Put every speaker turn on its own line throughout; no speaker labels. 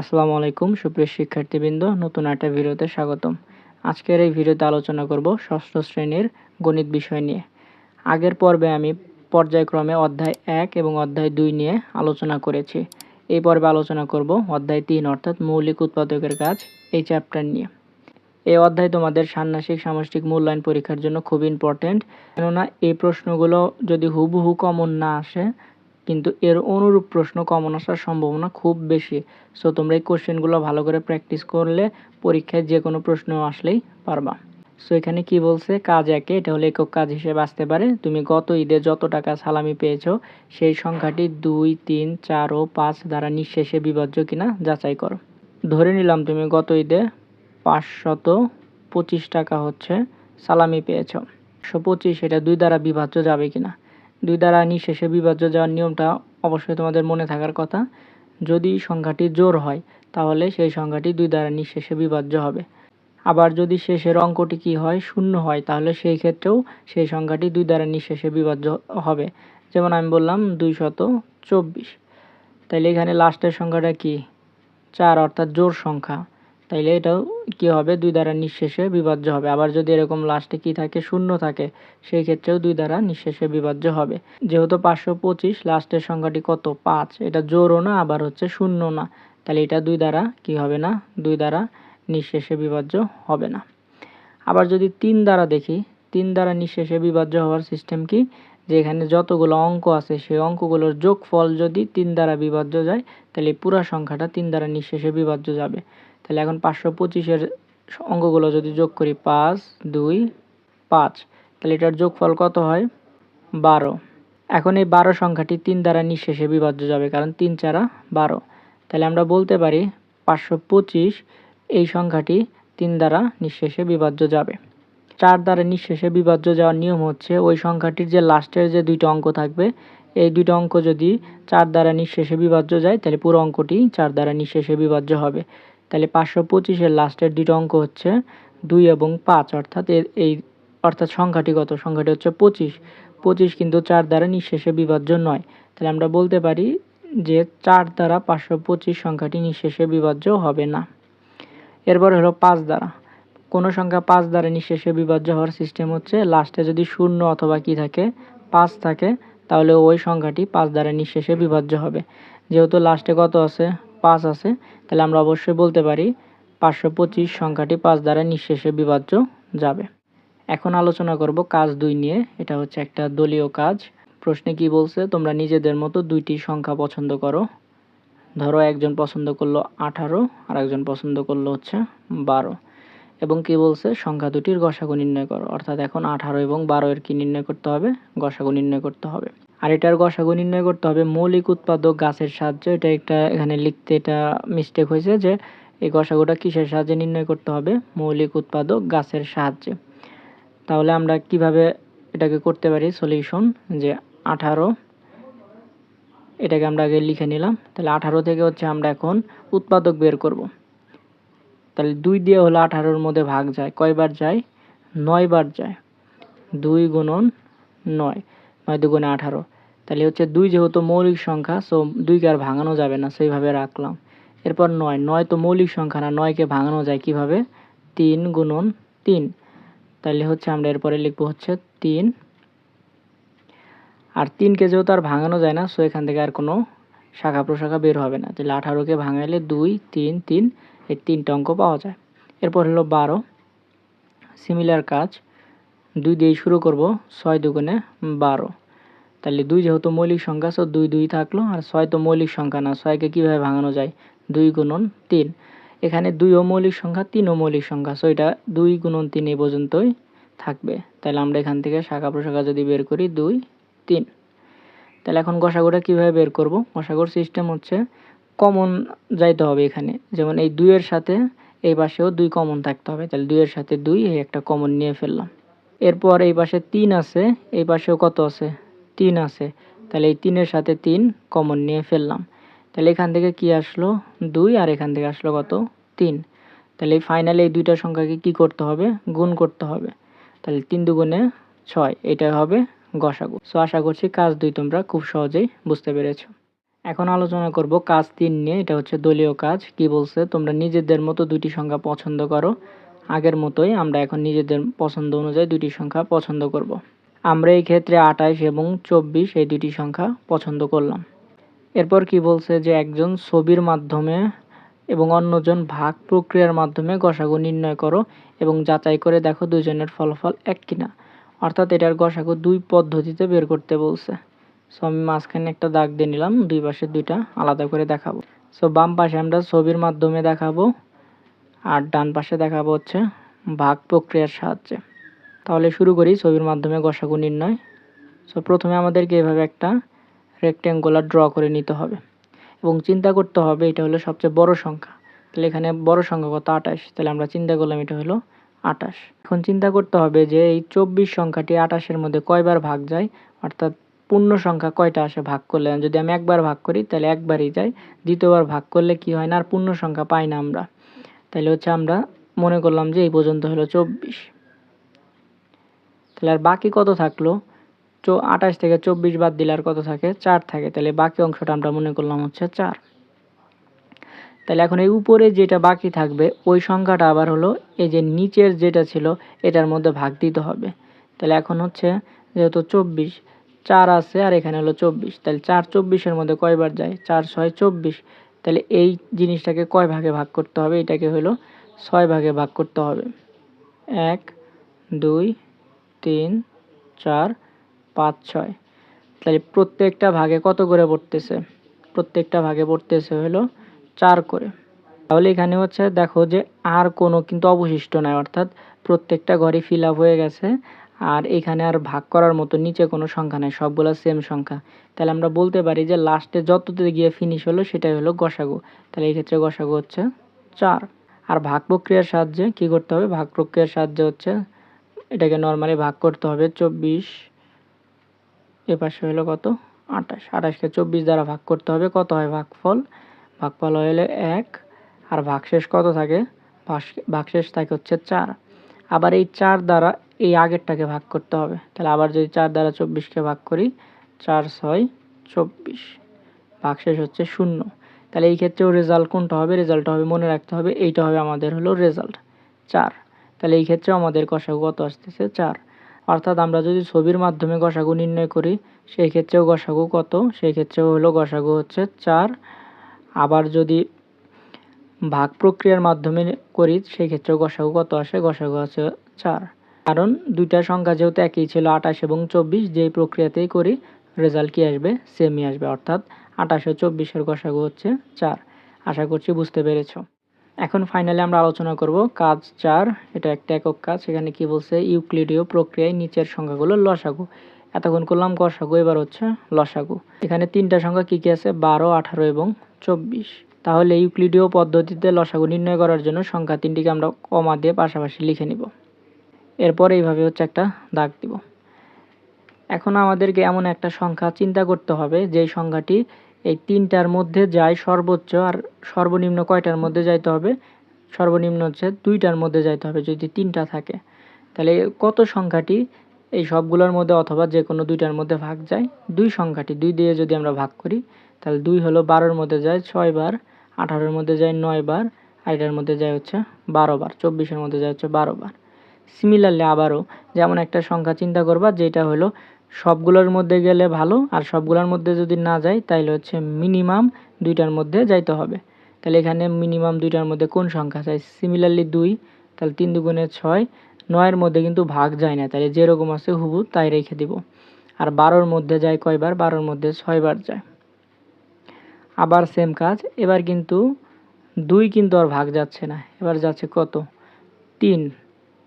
আসসালামু আলাইকুম, সুপ্রিয় শিক্ষার্থীবৃন্দ, নতুন একটা ভিডিওতে স্বাগতম। আজকের এই ভিডিওতে আলোচনা করব ষষ্ঠ শ্রেণির গণিত বিষয় নিয়ে। আগের পর্বে আমি পর্যায়ক্রমে অধ্যায় এক এবং অধ্যায় দুই নিয়ে আলোচনা করেছি। এই পর্বে আলোচনা করব অধ্যায় তিন, অর্থাৎ মৌলিক উৎপাদকের কাজ এই চ্যাপ্টার নিয়ে। এই অধ্যায় তোমাদের ষান্মাসিক সামষ্টিক মূল্যায়ন পরীক্ষার জন্য খুব ইম্পর্টেন্ট কেননা, এই প্রশ্নগুলো যদি হুবহু কমন না আসে কিন্তু এর অনুরূপ প্রশ্ন কমন আসার সম্ভাবনা খুব বেশি। সো তোমরা এই কোশ্চেনগুলো ভালো করে প্র্যাকটিস করলে পরীক্ষায় যে কোনো প্রশ্ন আসলেই পারবা। সো এখানে কি বলছে? কাজ একে, এটা হলো একক কাজ হিসেবে আসতে পারে। তুমি গত ঈদে যত টাকা সালামি পেয়েছ, সেই সংখ্যাটি দুই, তিন, চার ও পাঁচ দ্বারা নিঃশেষে বিভাজ্য কিনা যাচাই করো। ধরে নিলাম তুমি গত ঈদে পাঁচশত পঁচিশ টাকা হচ্ছে সালামি পেয়েছ। একশো পঁচিশ, এটা দুই দ্বারা বিভাজ্য যাবে কিনা? দুই দ্বারা নিঃশেষে বিভাজ্য যাওয়ার নিয়মটা অবশ্যই তোমাদের মনে থাকার কথা। যদি সংখ্যাটি জোর হয়, তাহলে সেই সংখ্যাটি দুই দ্বারা নিঃশেষে বিভাজ্য হবে। আবার যদি শেষের অঙ্কটি কি হয়, শূন্য হয়, তাহলে সেই ক্ষেত্রেও সেই সংখ্যাটি দুই দ্বারা নিঃশেষে বিভাজ্য হবে। যেমন আমি বললাম, দুইশত চব্বিশ। তাইলে এখানে লাস্টের সংখ্যাটা কি? চার, অর্থাৎ জোর সংখ্যা। তাইলে এটাও কি হবে? দুই দ্বারা নিঃশেষে বিভাজ্য হবে। আবার যদি এরকম লাস্টে কি থাকে? শূন্য থাকে। সেই ক্ষেত্রেও দুই দ্বারা নিঃশেষে বিভাজ্য হবে। যেহেতু পাঁচশো পঁচিশ লাস্টের সংখ্যাটি কত? পাঁচ। এটা জোরও না, আবার হচ্ছে শূন্য না। তাহলে এটা দুই দ্বারা কি হবে না? দুই দ্বারা নিঃশেষে বিভাজ্য হবে না। আবার যদি তিন দ্বারা দেখি, তিন দ্বারা নিঃশেষে বিভাজ্য হওয়ার সিস্টেম কি? যে এখানে যতগুলো অঙ্ক আছে, সেই অঙ্কগুলোর যোগফল যদি তিন দ্বারা বিভাজ্য যায় তাহলে পুরা সংখ্যাটা তিন দ্বারা নিঃশেষে বিভাজ্য যাবে। তাহলে এখন পাঁচশো পঁচিশের অঙ্কগুলো যদি যোগ করি পাঁচ, দুই, পাঁচ, তাহলে এটার যোগফল কত হয়? বারো। এখন এই বারো সংখ্যাটি তিন দ্বারা নিঃশেষে বিভাজ্য যাবে, কারণ তিন চারা বারো। তাহলে আমরা বলতে পারি পাঁচশো পঁচিশ এই সংখ্যাটি তিন দ্বারা নিঃশেষে বিভাজ্য যাবে। চার দ্বারা নিঃশেষে বিভাজ্য যাওয়ার নিয়ম হচ্ছে ওই সংখ্যাটির যে লাস্টের যে দুইটা অঙ্ক থাকবে, এই দুইটা অঙ্ক যদি চার দ্বারা নিঃশেষে বিভাজ্য যায়, তাহলে পুরো অঙ্কটি চার দ্বারা নিঃশেষে বিভাজ্য হবে। তাহলে পাঁচশো পঁচিশের লাস্টের দুটো অঙ্ক হচ্ছে দুই এবং পাঁচ, অর্থাৎ এই অর্থাৎ সংখ্যাটি কত? সংখ্যাটি হচ্ছে পঁচিশ। পঁচিশ কিন্তু চার দ্বারা নিঃশেষে বিভাজ্য নয়। তাহলে আমরা বলতে পারি যে চার দ্বারা পাঁচশো পঁচিশ সংখ্যাটি নিঃশেষে বিভাজ্য হবে না। এরপর হলো পাঁচ দ্বারা। কোনো সংখ্যা পাঁচ দ্বারা নিঃশেষে বিভাজ্য হওয়ার সিস্টেম হচ্ছে লাস্টে যদি শূন্য অথবা কি থাকে, পাঁচ থাকে, তাহলে ওই সংখ্যাটি পাঁচ দ্বারা নিঃশেষে বিভাজ্য হবে। যেহেতু লাস্টে কত আছে? পাঁচ আছে, তাহলে আমরা অবশ্যই বলতে পারি পাঁচশো পঁচিশ সংখ্যাটি পাঁচ দ্বারা নিঃশেষে বিভাজ্য যাবে। এখন আলোচনা করব কাজ দুই নিয়ে, এটা হচ্ছে একটা দলীয় কাজ। প্রশ্নে কি বলছে, তোমরা নিজেদের মতো দুইটি সংখ্যা পছন্দ করো। ধরো একজন পছন্দ করল আঠারো আর একজন পছন্দ করল হচ্ছে বারো। এবং কি বলছে, সংখ্যা দুটির গসাগু নির্ণয় করো। অর্থাৎ এখন আঠারো এবং বারো এর কি নির্ণয় করতে হবে? গসাগু নির্ণয় করতে হবে। আর এটার গসাগু নির্ণয় করতে হবে মৌলিক উৎপাদক গাছের সাহায্যে। এটা একটা এখানে লিখতে এটা মিস্টেক হয়েছে যে এই গসাগুটা কিসের সাহায্যে নির্ণয় করতে হবে? মৌলিক উৎপাদক গাছের সাহায্যে। তাহলে আমরা কীভাবে এটাকে করতে পারি? সলিউশন যে আঠারো, এটাকে আমরা আগে লিখে নিলাম। তাহলে আঠারো থেকে হচ্ছে আমরা এখন উৎপাদক বের করব। তাহলে দুই দিয়ে হলো আঠারোর মধ্যে ভাগ যায়। কয়বার যায়? নয় বার যায়। দুই গুণন নয়। নয় দুগুণে আঠারো। তাহলে হচ্ছে দুই যেহেতু মৌলিক সংখ্যা সো দুইকে আর ভাঙানো যাবে না, সেইভাবে রাখলাম। এরপর নয় নয় তো মৌলিক সংখ্যা না, নয়কে ভাঙানো যায় কীভাবে? তিন গুণন তিন। তাহলে হচ্ছে আমরা এরপরে লিখব হচ্ছে তিন। আর তিনকে যেহেতু আর ভাঙানো যায় না সো এখান থেকে আর কোনো শাখা প্রশাখা বের হবে না। তাহলে আঠারোকে ভাঙাইলে দুই, তিন তিন, এই তিনটা অঙ্ক পাওয়া যায়। এরপর হলো বারো। সিমিলার কাজ। দুই দিয়ে শুরু করব, ছয় দুগুণে বারো। তাহলে দুই যেহেতু মৌলিক সংখ্যা সো দুই দুই থাকল, আর ছয় তো মৌলিক সংখ্যা না, ছয়কে কীভাবে ভাঙানো যায়? দুই গুণন তিন। এখানে দুইও মৌলিক সংখ্যা তিনও মৌলিক সংখ্যা সো এটা দুই গুণন তিন এই পর্যন্তই থাকবে। তাহলে আমরা এখান থেকে শাখা প্রশাখা যদি বের করি, দুই, তিন। তাহলে এখন গসাগুটা কীভাবে বের করব? গসাগুর সিস্টেম হচ্ছে কমন যাইতে হবে এখানে। যেমন এই দুইয়ের সাথে এই পাশেও দুই কমন থাকতে হবে। তাহলে দুইয়ের সাথে দুই এই একটা কমন নিয়ে ফেললাম। এরপর এই পাশে তিন আছে, এই পাশেও কত আছে? তিন আছে। তাহলে এই তিনের সাথে তিন কমন নিয়ে ফেললাম। তাহলে এখান থেকে কি আসলো? দুই, আর এখান থেকে আসলো কত? তিন। তাহলে এই ফাইনালে এই দুইটা সংখ্যাকে কি করতে হবে? গুণ করতে হবে। তাহলে তিন দুগুণে ছয়, এটা হবে গসাগু। সো আশা করছি কাজ দুই তোমরা খুব সহজেই বুঝতে পেরেছ। এখন আলোচনা করব কাজ তিন নিয়ে, এটা হচ্ছে দলীয় কাজ। কি বলছে? তোমরা নিজেদের মতো দুটি সংখ্যা পছন্দ করো। আগের মতোই আমরা এখন নিজেদের পছন্দ অনুযায়ী দুটি সংখ্যা পছন্দ করব। আমরা এই ক্ষেত্রে আঠাইশ এবং চব্বিশ এই দুটি সংখ্যা পছন্দ করলাম। এরপর কি বলছে যে একজন ছবির মাধ্যমে এবং অন্যজন ভাগ প্রক্রিয়ার মাধ্যমে গসাগু নির্ণয় করো এবং যাচাই করে দেখো দুজনের ফলাফল এক কিনা। অর্থাৎ এটার গসাগু দুই পদ্ধতিতে বের করতে বলছে। সো আমি মাঝখানে একটা দাগ দিয়ে নিলাম, দুই পাশে দুইটা আলাদা করে দেখাবো। সো বাম পাশে আমরা ছবির মাধ্যমে দেখাবো আর ডান পাশে দেখাবো হচ্ছে ভাগ প্রক্রিয়ার সাহায্যে। তাহলে শুরু করি ছবির মাধ্যমে গসাগু নির্ণয়। সো প্রথমে আমাদেরকে এভাবে একটা রেক্ট্যাঙ্গুলার ড্র করে নিতে হবে। এবং চিন্তা করতে হবে এটা হলো সবচেয়ে বড় সংখ্যা। তাহলে এখানে বড় সংখ্যা কত? আঠাশ। তাহলে আমরা চিন্তা করলাম এটা হলো আটাশ এখন চিন্তা করতে হবে যে এই চব্বিশ সংখ্যাটি আটাশের মধ্যে কয়বার ভাগ যায়? অর্থাৎ পূর্ণ সংখ্যা কয়টা আসে ভাগ করলে? যদি আমি একবার ভাগ করি, তাহলে একবারই যায়। দ্বিতীয়বার ভাগ করলে কি হয় না? আর পূর্ণ সংখ্যা পাই না আমরা। তাহলে হচ্ছে আমরা মনে করলাম যে এই পর্যন্ত হলো চব্বিশ। তাহলে আর বাকি কত থাকল? চো, আঠাশ থেকে চব্বিশ বাদ দিলে আর কত থাকে? চার থাকে। তাহলে বাকি অংশটা আমরা মনে করলাম হচ্ছে চার। তাহলে এখন এই উপরে যেটা বাকি থাকবে, ওই সংখ্যাটা আবার হলো এই যে নিচের যেটা ছিল, এটার মধ্যে ভাগ দিতে হবে। তাহলে এখন হচ্ছে যেহেতু চব্বিশ, চার আছে আর এখানে হলো চব্বিশ। তাহলে চার চব্বিশের মধ্যে কয়বার যায়? চার, ছয়, চব্বিশ। তাহলে এই জিনিসটাকে কয় ভাগে ভাগ করতে হবে? এটাকে হলো ছয় ভাগে ভাগ করতে হবে। এক, দুই, তিন, চার, পাঁচ, ছয়। তাহলে প্রত্যেকটা ভাগে কত করে পড়তেছে? প্রত্যেকটা ভাগে পড়তেছে হলো চার করে। তাহলে এখানে হচ্ছে দেখো যে আর কোনো কিন্তু অবশিষ্ট নাই, অর্থাৎ প্রত্যেকটা ঘরই ফিল আপ হয়ে গেছে। আর এখানে আর ভাগ করার মতো নিচে কোনো সংখ্যা নেই, সবগুলো সেম সংখ্যা। তাহলে আমরা বলতে পারি যে লাস্টে যততে গিয়ে ফিনিশ হলো সেটাই হলো গসাগু। তাহলে এই ক্ষেত্রে গসাগু হচ্ছে চার। আর ভাগ প্রক্রিয়ার সাহায্যে কি করতে হবে? ভাগ প্রক্রিয়ার সাহায্যে হচ্ছে এটাকে নর্মালি ভাগ করতে হবে চব্বিশ। এ পাশে হলো কত? আঠাশ। আঠাশকে চব্বিশ দ্বারা ভাগ করতে হবে। কত হয়? ভাগফল। ভাগফল হলে এক। আর ভাগশেষ কত থাকে? ভাগশেষ থাকে হচ্ছে চার। আবার এই চার দ্বারা এই আগেরটাকে ভাগ করতে হবে। তাহলে আবার যদি চার দ্বারা চব্বিশকে ভাগ করি, চার ছয় চব্বিশ। ভাগশেষ হচ্ছে শূন্য। তাহলে এই ক্ষেত্রেও রেজাল্ট কোনটা হবে? রেজাল্টটা হবে, মনে রাখতে হবে, এইটা হবে আমাদের হলো রেজাল্ট চার। তাহলে এই ক্ষেত্রেও আমাদের কষাগু কত আসতেছে? চার। অর্থাৎ আমরা যদি ছবির মাধ্যমে গসাগু নির্ণয় করি, সেই ক্ষেত্রেও গসাগু কত? সেই ক্ষেত্রেও হলো গসাগু হচ্ছে চার। আবার যদি ভাগ প্রক্রিয়ার মাধ্যমে করি, সেই ক্ষেত্রেও গসাগু কত আসে? গসাগু আছে চার। কারণ দুইটা সংখ্যা যেহেতু একই ছিল আঠাশ এবং চব্বিশ, যেই প্রক্রিয়াতেই করি রেজাল্ট কি আসবে? সেমই আসবে, অর্থাৎ আঠাশ চব্বিশের গসাগু হচ্ছে চার। আশা করছি বুঝতে পেরেছ। এখন ফাইনালি আমরা আলোচনা করব কাজ চার, এটা একটা একক কাজ এখানে কি বলছে? ইউক্লিডীয় প্রক্রিয়ায় নিচের সংখ্যাগুলো লসাগু। এতক্ষণ করলাম গসাগু এবার হচ্ছে লসাগু। এখানে তিনটা সংখ্যা কী কী আছে? বারো, আঠারো এবং চব্বিশ। তাহলে ইউক্লিডীয় পদ্ধতিতে লসাগু নির্ণয় করার জন্য সংখ্যা তিনটিকে আমরা কমা দিয়ে পাশাপাশি লিখে নিব। এরপর এইভাবে হচ্ছে একটা দাগ দিব। এখন আমাদেরকে এমন একটা সংখ্যা চিন্তা করতে হবে যেই সংখ্যাটি এই তিনটার মধ্যে যায় সর্বোচ্চ আর সর্বনিম্ন কয়টার মধ্যে যাইতে হবে? সর্বনিম্ন হচ্ছে দুইটার মধ্যে যাইতে হবে যদি তিনটা থাকে। তাহলে কত সংখ্যাটি এই সবগুলোর মধ্যে অথবা যে কোনো দুইটার মধ্যে ভাগ যায়? দুই সংখ্যাটি, দুই দিয়ে যদি আমরা ভাগ করি, তাহলে দুই হলো বারোর মধ্যে যায় ছয় বার, আঠারোর মধ্যে যায় নয় বার, আর এটার মধ্যে যায় হচ্ছে বারো বার, চব্বিশের মধ্যে যায় হচ্ছে বারো বার। সিমিলারলি আবারও যেমন একটা সংখ্যা চিন্তা করবা, যেটা হলো সবগুলোর মধ্যে গেলে ভালো আর সবগুলোর মধ্যে যদি না যায়, তাইলে হচ্ছে মিনিমাম দুইটার মধ্যে যাইতে হবে। তাহলে এখানে মিনিমাম দুইটার মধ্যে কোন সংখ্যা চাই? সিমিলারলি দুই, তাহলে তিন দুগুণে ছয়, নয়ের মধ্যে কিন্তু ভাগ যায় না, তাহলে যেরকম আছে হুবু তাই রেখে দিব। আর বারোর মধ্যে যায় কয়বার? বারোর মধ্যে ছয়বার যায়। আবার সেম কাজ, এবার কিন্তু দুই কিন্তু আর ভাগ যাচ্ছে না। এবার যাচ্ছে কত? তিন।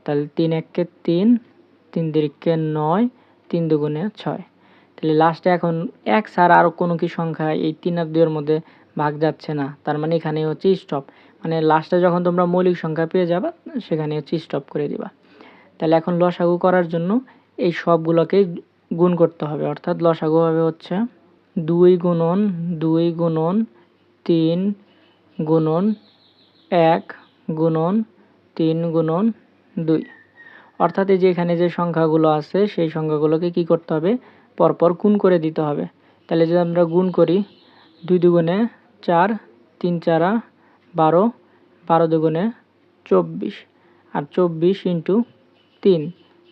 তাহলে তিন এককে তিন তিন দিকে নয়, তিন দুগুণে ছয়। তাহলে লাস্টে এখন এক ছাড়া আরও কোনো কি সংখ্যা এই তিন আর দুইয়ের মধ্যে ভাগ যাচ্ছে না। তার মানে এখানে হচ্ছে স্টপ মানে লাস্টে যখন তোমরা মৌলিক সংখ্যা পেয়ে যাবা সেখানে হচ্ছে স্টপ করে দিবা। তাহলে এখন লসাগু করার জন্য এই সবগুলোকে গুণ করতে হবে। অর্থাৎ লসাগু হবে হচ্ছে দুই গুণন দুই গুণন, তিন গুণন, এক গুণন, তিন গুণন দুই। অর্থাৎ এই যে এখানে যে সংখ্যাগুলো আছে, সেই সংখ্যাগুলোকে কি করতে হবে? পরপর গুণ করে দিতে হবে। তাহলে যদি আমরা গুণ করি, দুই দুগুণে চার, তিন চারা বারো বারো দুগুণে চব্বিশ। আর চব্বিশ ইন্টু তিন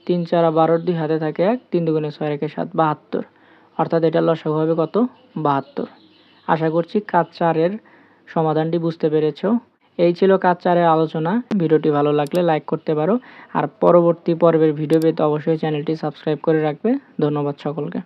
তিন চারা বারোর দুই হাতে থাকে এক, তিন দুগুণে ছয় রেখে সাত, বাহাত্তর। অর্থাৎ এটা লসাগু হবে কত? বাহাত্তর। আশা করছি কাজ চারের সমাধানটি বুঝতে পেরেছ। এই ছিল কাজ চারের আলোচনা। ভিডিওটি ভালো লাগলে লাইক করতে পারো। আর পরবর্তী পর্বের ভিডিও পেতে অবশ্যই চ্যানেলটি সাবস্ক্রাইব করে রাখবে। ধন্যবাদ সকলকে।